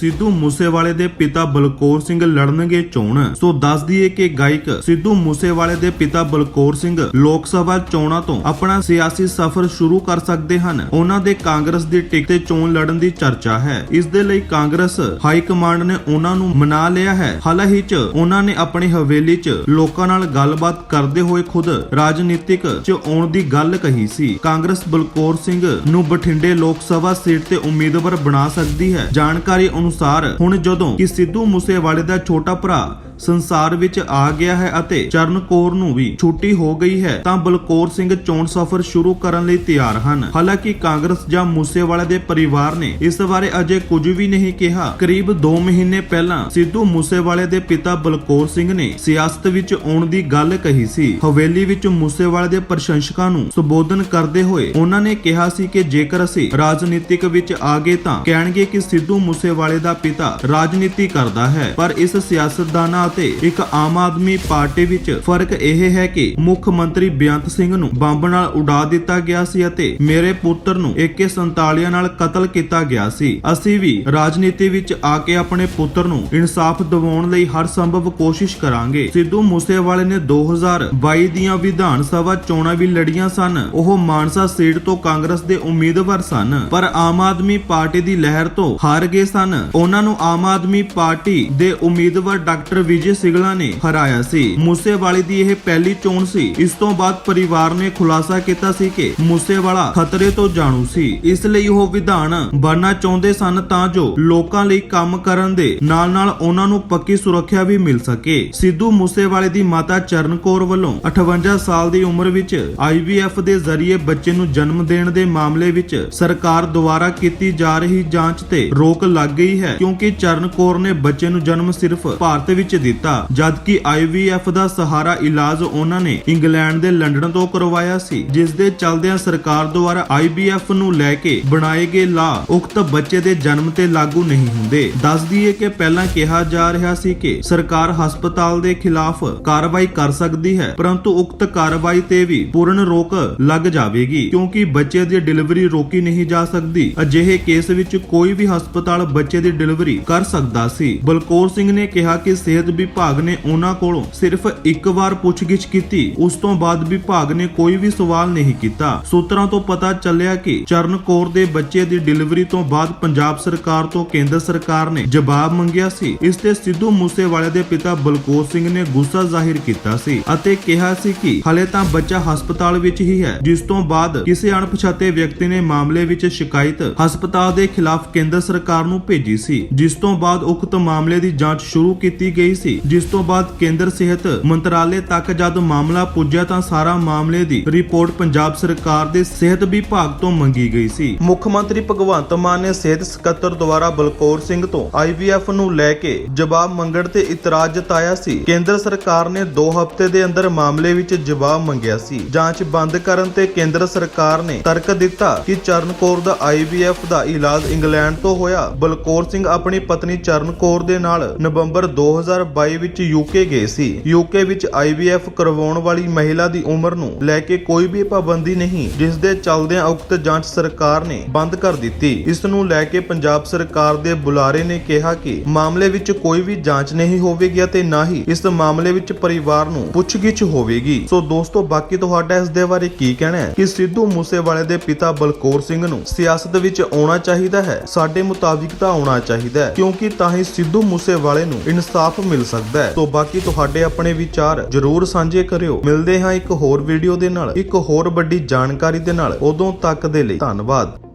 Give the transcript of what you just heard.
ਸਿੱਧੂ ਮੂਸੇਵਾਲੇ ਦੇ ਪਿਤਾ ਬਲਕੌਰ ਸਿੰਘ ਲੜਨਗੇ ਚੋਣ। ਸੋ ਦੱਸ ਦਈਏ ਕਿ ਗਾਇਕ ਸਿੱਧੂ ਮੂਸੇਵਾਲੇ ਦੇ ਪਿਤਾ ਬਲਕੌਰ ਸਿੰਘ ਲੋਕ ਸਭਾ ਚੋਣਾਂ ਤੋਂ ਆਪਣਾ ਸਿਆਸੀ ਸਫ਼ਰ ਸ਼ੁਰੂ ਕਰ ਸਕਦੇ ਹਨ। ਉਹਨਾਂ ਦੇ ਕਾਂਗਰਸ ਦੀ ਟਿਕਟ ਤੇ ਚੋਣ ਲੜਨ ਦੀ ਚਰਚਾ ਹੈ। ਇਸ ਦੇ ਲਈ ਕਾਂਗਰਸ ਹਾਈ ਕਮਾਂਡ ਨੇ ਉਹਨਾਂ ਨੂੰ ਮਨਾ ਲਿਆ ਹੈ। ਹਾਲ ਹੀ ਚ ਉਹਨਾਂ ਨੇ ਆਪਣੀ ਹਵੇਲੀ ਚ ਲੋਕਾਂ ਨਾਲ ਗੱਲਬਾਤ ਕਰਦੇ ਹੋਏ ਖੁਦ ਰਾਜਨੀਤਿਕ ਚ ਆਉਣ ਦੀ ਗੱਲ ਕਹੀ ਸੀ। ਕਾਂਗਰਸ ਬਲਕੌਰ ਸਿੰਘ ਨੂੰ ਬਠਿੰਡੇ ਲੋਕ ਸਭਾ ਸੀਟ ਤੇ ਉਮੀਦਵਾਰ ਬਣਾ ਸਕਦੀ ਹੈ। ਜਾਣਕਾਰੀ ਅਨੁਸਾਰ ਹੁਣ ਜਦੋਂ ਕਿ ਸਿੱਧੂ ਮੂਸੇਵਾਲੇ ਦਾ ਛੋਟਾ ਭਰਾ ਸੰਸਾਰ ਵਿੱਚ ਆ ਗਿਆ ਹੈ ਅਤੇ ਚਰਨਕੌਰ ਨੂੰ ਵੀ ਛੁੱਟੀ ਹੋ ਗਈ ਹੈ, ਤਾਂ ਬਲਕੌਰ ਸਿੰਘ ਚੋਣ ਸਫ਼ਰ ਸ਼ੁਰੂ ਕਰਨ ਲਈ ਤਿਆਰ ਹਨ। ਹਾਲਾਂਕਿ ਕਾਂਗਰਸ ਜਾਂ ਮੂਸੇਵਾਲੇ ਦੇ ਪਰਿਵਾਰ ਨੇ ਇਸ ਬਾਰੇ ਅਜੇ ਕੁਝ ਵੀ ਨਹੀਂ ਕਿਹਾ। ਕਰੀਬ 2 ਮਹੀਨੇ ਪਹਿਲਾਂ ਸਿੱਧੂ ਮੂਸੇਵਾਲੇ ਦੇ ਪਿਤਾ ਬਲਕੌਰ ਸਿੰਘ ਨੇ ਸਿਆਸਤ ਵਿੱਚ ਆਉਣ ਦੀ ਗੱਲ ਕਹੀ ਸੀ। ਹਵੇਲੀ ਵਿੱਚ ਮੂਸੇਵਾਲੇ ਦੇ ਪ੍ਰਸ਼ੰਸਕਾਂ ਨੂੰ ਸੰਬੋਧਨ ਕਰਦੇ ਹੋਏ ਉਹਨਾਂ ਨੇ ਕਿਹਾ ਸੀ ਕਿ ਜੇਕਰ ਅਸੀਂ ਰਾਜਨੀਤਿਕ ਵਿੱਚ ਆ ਗਏ ਤਾਂ ਕਹਿਣਗੇ ਕਿ ਸਿੱਧੂ ਮੂਸੇਵਾਲੇ ਦਾ ਪਿਤਾ ਰਾਜਨੀਤੀ ਕਰਦਾ ਹੈ, ਪਰ ਇਸ ਸਿਆਸਤਦਾਨਾਂ ਅਤੇ ਇੱਕ ਆਮ ਆਦਮੀ ਪਾਰਟੀ ਵਿੱਚ ਫ਼ਰਕ ਇਹ ਹੈ ਕਿ ਮੁੱਖ ਮੰਤਰੀ ਬੇਅੰਤ ਸਿੰਘ ਨੂੰ ਬੰਬ ਨਾਲ ਉਡਾ ਦਿੱਤਾ ਗਿਆ ਸੀ ਅਤੇ ਮੇਰੇ ਪੁੱਤਰ ਨੂੰ AK47 ਨਾਲ ਕਤਲ ਕੀਤਾ ਗਿਆ ਸੀ। ਅਸੀਂ ਵੀ ਰਾਜਨੀਤੀ ਵਿੱਚ ਆ ਕੇ ਆਪਣੇ ਪੁੱਤਰ ਨੂੰ ਇਨਸਾਫ ਦਿਵਾਉਣ ਲਈ ਹਰ ਸੰਭਵ ਕੋਸ਼ਿਸ਼ ਕਰਾਂਗੇ। ਸਿੱਧੂ ਮੂਸੇਵਾਲੇ ਨੇ 2022 ਦੀਆਂ ਵਿਧਾਨ ਸਭਾ ਚੋਣਾਂ ਵੀ ਲੜੀਆਂ ਸਨ। ਉਹ ਮਾਨਸਾ ਸੀਟ ਤੋਂ ਕਾਂਗਰਸ ਦੇ ਉਮੀਦਵਾਰ ਸਨ, ਪਰ ਆਮ ਆਦਮੀ ਪਾਰਟੀ ਦੀ ਲਹਿਰ ਤੋਂ ਹਾਰ ਗਏ ਸਨ। ਉਹਨਾਂ ਨੂੰ ਆਮ ਆਦਮੀ ਪਾਰਟੀ ਦੇ ਉਮੀਦਵਾਰ ਡਾਕਟਰ ਵਿਜੇ ਸਿਗਲਾ ਨੇ ਹਰਾਇਆ ਸੀ। ਮੂਸੇਵਾਲੇ ਦੀ ਇਹ ਪਹਿਲੀ ਚੋਣ ਸੀ। ਇਸ ਤੋਂ ਬਾਅਦ ਪਰਿਵਾਰ ਨੇ ਖੁਲਾਸਾ ਕੀਤਾ ਸੀ ਕਿ ਮੂਸੇਵਾਲਾ ਖਤਰੇ ਤੋਂ ਜਾਣੂ ਸੀ। ਇਸ ਲਈ ਉਹ ਵਿਧਾਨ ਬਣਨਾ ਚਾਹੁੰਦੇ ਸਨ ਤਾਂ ਜੋ ਲੋਕਾਂ ਲਈ ਕੰਮ ਕਰਨ ਦੇ ਨਾਲ-ਨਾਲ ਉਹਨਾਂ ਨੂੰ ਪੱਕੀ ਸੁਰੱਖਿਆ ਵੀ ਮਿਲ ਸਕੇ। ਸਿੱਧੂ ਮੂਸੇਵਾਲੇ ਦੀ ਮਾਤਾ ਚਰਨਕੌਰ ਵੱਲੋਂ 58 ਸਾਲ ਦੀ ਉਮਰ ਵਿੱਚ IVF ਦੇ ਜ਼ਰੀਏ ਬੱਚੇ ਨੂੰ ਜਨਮ ਦੇਣ ਦੇ ਮਾਮਲੇ ਵਿੱਚ ਸਰਕਾਰ ਦੁਆਰਾ ਕੀਤੀ ਜਾ ਰਹੀ ਜਾਂਚ ਤੇ ਰੋਕ ਲੱਗ ਗਈ ਹੈ ਕਿਉਂਕਿ ਚਰਨਕੌਰ ਨੇ ਬੱਚੇ ਨੂੰ ਜਨਮ ਸਿਰਫ ਭਾਰਤ ਵਿੱਚ ਦਿੱਤਾ, ਜਦਕਿ IVF ਦਾ ਸਹਾਰਾ ਇਲਾਜ ਉਹਨਾਂ ਨੇ ਇੰਗਲੈਂਡ ਦੇ ਲੰਡਨ ਤੋਂ ਕਰਵਾਇਆ ਸੀ ਜਿਸ ਦੇ ਚੱਲਦਿਆਂ ਸਰਕਾਰ ਦੁਆਰਾ IVF ਨੂੰ ਲੈ ਕੇ ਬਣਾਏ ਗਏ ਲਾ ਉਕਤ ਬੱਚੇ ਦੇ ਜਨਮ ਤੇ ਲਾਗੂ ਨਹੀਂ ਹੁੰਦੇ। ਦੱਸ ਦਈਏ ਕਿ ਪਹਿਲਾਂ ਕਿਹਾ ਜਾ ਰਿਹਾ ਸੀ ਕਿ ਸਰਕਾਰ ਹਸਪਤਾਲ ਦੇ ਖਿਲਾਫ ਕਾਰਵਾਈ ਕਰ ਸਕਦੀ ਹੈ, ਪਰੰਤੂ ਉਕਤ ਕਾਰਵਾਈ ਤੇ ਵੀ ਪੂਰਨ ਰੋਕ ਲੱਗ ਜਾਵੇਗੀ, ਕਿਉਂਕਿ ਬੱਚੇ ਦੀ ਡਿਲੀਵਰੀ ਰੋਕੀ ਨਹੀਂ ਜਾ ਸਕਦੀ। ਅਜਿਹੇ ਕੇਸ ਵਿੱਚ ਕੋਈ ਵੀ ਹਸਪਤਾਲ ਬੱਚੇ ਦੀ ਡਿਲੀਵਰੀ ਕਰ ਸਕਦਾ ਸੀ। ਬਲਕੌਰ ਸਿੰਘ ਨੇ ਕਿਹਾ ਕਿ ਸਿਹਤ ਵਿਭਾਗ ਨੇ ਉਹਨਾਂ ਕੋਲੋਂ ਸਿਰਫ ਇੱਕ ਵਾਰ ਪੁੱਛਗਿੱਛ ਕੀਤੀ। ਉਸ ਤੋਂ ਬਾਅਦ ਵਿਭਾਗ ਨੇ ਕੋਈ ਵੀ ਸਵਾਲ ਨਹੀਂ ਕੀਤਾ। ਸੂਤਰਾਂ ਤੋਂ ਪਤਾ ਚੱਲਿਆ ਕਿ ਚਰਨਕੌਰ ਦੇ ਬੱਚੇ ਦੀ ਡਿਲੀਵਰੀ ਤੋਂ ਬਾਅਦ ਪੰਜਾਬ ਸਰਕਾਰ ਤੋਂ ਕੇਂਦਰ ਸਰਕਾਰ ਨੇ ਜਵਾਬ ਮੰਗਿਆ ਸੀ। ਇਸ ਤੇ ਸਿੱਧੂ ਮੂਸੇਵਾਲੇ ਦੇ ਪਿਤਾ ਬਲਕੌਰ ਸਿੰਘ ਨੇ ਗੁੱਸਾ ਜ਼ਾਹਿਰ ਕੀਤਾ ਸੀ ਅਤੇ ਕਿਹਾ ਸੀ ਕਿ ਹਲੇ ਤਾਂ ਬੱਚਾ ਹਸਪਤਾਲ ਵਿੱਚ ਹੀ ਹੈ, ਜਿਸ ਤੋਂ ਬਾਅਦ ਕਿਸੇ ਅਣਪਛਾਤੇ ਵਿਅਕਤੀ ਨੇ ਮਾਮਲੇ ਵਿੱਚ ਸ਼ਿਕਾਇਤ ਹਸਪਤਾਲ ਦੇ ਖਿਲਾਫ ਕੇਂਦਰ ਸਰਕਾਰ ਨੂੰ ਭੇਜੀ। ਸੀ, ਜਿਸ ਤੋਂ ਬਾਅਦ ਉਕਤ ਮਾਮਲੇ ਦੀ ਜਾਂਚ ਸ਼ੁਰੂ ਕੀਤੀ ਗਈ ਸੀ, ਜਿਸ ਤੋਂ ਬਾਅਦ ਕੇਂਦਰ ਸਿਹਤ ਮੰਤਰਾਲੇ ਤੱਕ ਜਦ ਮਾਮਲਾ ਪੁੱਜਿਆ ਤਾਂ ਸਾਰਾ ਮਾਮਲੇ ਦੀ ਰਿਪੋਰਟ ਪੰਜਾਬ ਸਰਕਾਰ ਦੇ ਸਿਹਤ ਵਿਭਾਗ ਤੋਂ ਮੰਗੀ ਗਈ ਸੀ। ਮੁੱਖ ਮੰਤਰੀ ਭਗਵੰਤ ਮਾਨ ਨੇ ਸਿਹਤ ਸਕੱਤਰ ਦੁਆਰਾ ਬਲਕੌਰ ਸਿੰਘ ਤੋਂ IVF ਨੂੰ ਲੈ ਕੇ ਜਵਾਬ ਮੰਗਣ ਤੇ ਇਤਰਾਜ਼ ਜਤਾਇਆ ਸੀ। ਕੇਂਦਰ ਸਰਕਾਰ ਨੇ 2 ਹਫ਼ਤੇ ਦੇ ਅੰਦਰ ਮਾਮਲੇ ਵਿੱਚ ਜਵਾਬ ਮੰਗਿਆ ਸੀ। ਜਾਂਚ ਬੰਦ ਕਰਨ ਤੇ ਕੇਂਦਰ ਸਰਕਾਰ ਨੇ ਤਰਕ ਦਿੱਤਾ ਕਿ ਚਰਨਕੌਰ ਦਾ IVF ਦਾ ਇਲਾਜ ਇੰਗਲੈਂਡ ਤੋਂ ਹੋਇਆ। ਬਲਕੌਰ ਸਿੰਘ ਆਪਣੀ ਪਤਨੀ ਚਰਨ ਕੌਰ ਦੇ ਨਾਲ ਨਵੰਬਰ 2022 ਵਿੱਚ ਯੂਕੇ ਗਏ ਸੀ। ਯੂਕੇ ਵਿੱਚ IVF ਕਰਵਾਉਣ ਵਾਲੀ ਮਹਿਲਾ ਦੀ ਉਮਰ ਨੂੰ ਲੈ ਕੇ ਕੋਈ ਵੀ ਪਾਬੰਦੀ ਨਹੀਂ, ਜਿਸ ਦੇ ਚੱਲਦਿਆਂ ਉਕਤ ਜਾਂਚ ਸਰਕਾਰ ਨੇ ਬੰਦ ਕਰ ਦਿੱਤੀ। ਇਸ ਨੂੰ ਲੈ ਕੇ ਪੰਜਾਬ ਸਰਕਾਰ ਦੇ ਬੁਲਾਰੇ ਨੇ ਕਿਹਾ ਕਿ ਮਾਮਲੇ ਵਿੱਚ ਕੋਈ ਵੀ ਜਾਂਚ ਨਹੀਂ ਹੋਵੇਗੀ ਅਤੇ ਨਾ ਹੀ ਇਸ ਮਾਮਲੇ ਵਿੱਚ ਪਰਿਵਾਰ ਨੂੰ ਪੁੱਛਗਿੱਛ ਹੋਵੇਗੀ। ਸੋ ਦੋਸਤੋ, ਬਾਕੀ ਤੁਹਾਡਾ ਇਸ ਦੇ ਬਾਰੇ ਕੀ ਕਹਿਣਾ ਹੈ? ਕਿ ਸਿੱਧੂ ਮੂਸੇਵਾਲੇ ਦੇ ਪਿਤਾ ਬਲਕੌਰ ਸਿੰਘ ਨੂੰ ਸਿਆਸਤ ਵਿੱਚ ਆਉਣਾ ਚਾਹੀਦਾ ਹੈ? ਸਾਡੇ ਮੁਤਾਬਿਕ ਤਾਂ ਆਉਣਾ ਚਾਹੀਦਾ ਹੈ। ਕਿਉਂਕਿ ਤਾਂ ਹੀ ਸਿੱਧੂ ਮੂਸੇਵਾਲੇ ਨੂੰ ਇਨਸਾਫ ਮਿਲ ਸਕਦਾ ਹੈ। ਸੋ ਬਾਕੀ ਤੁਹਾਡੇ ਆਪਣੇ ਵਿਚਾਰ ਜਰੂਰ ਸਾਂਝੇ ਕਰਿਓ। ਮਿਲਦੇ ਹਾਂ ਇੱਕ ਹੋਰ ਵੀਡੀਓ ਦੇ ਨਾਲ। ਇੱਕ ਹੋਰ ਵੱਡੀ ਜਾਣਕਾਰੀ ਦੇ ਨਾਲ। ਉਦੋਂ ਤੱਕ ਦੇ ਲਈ ਧੰਨਵਾਦ।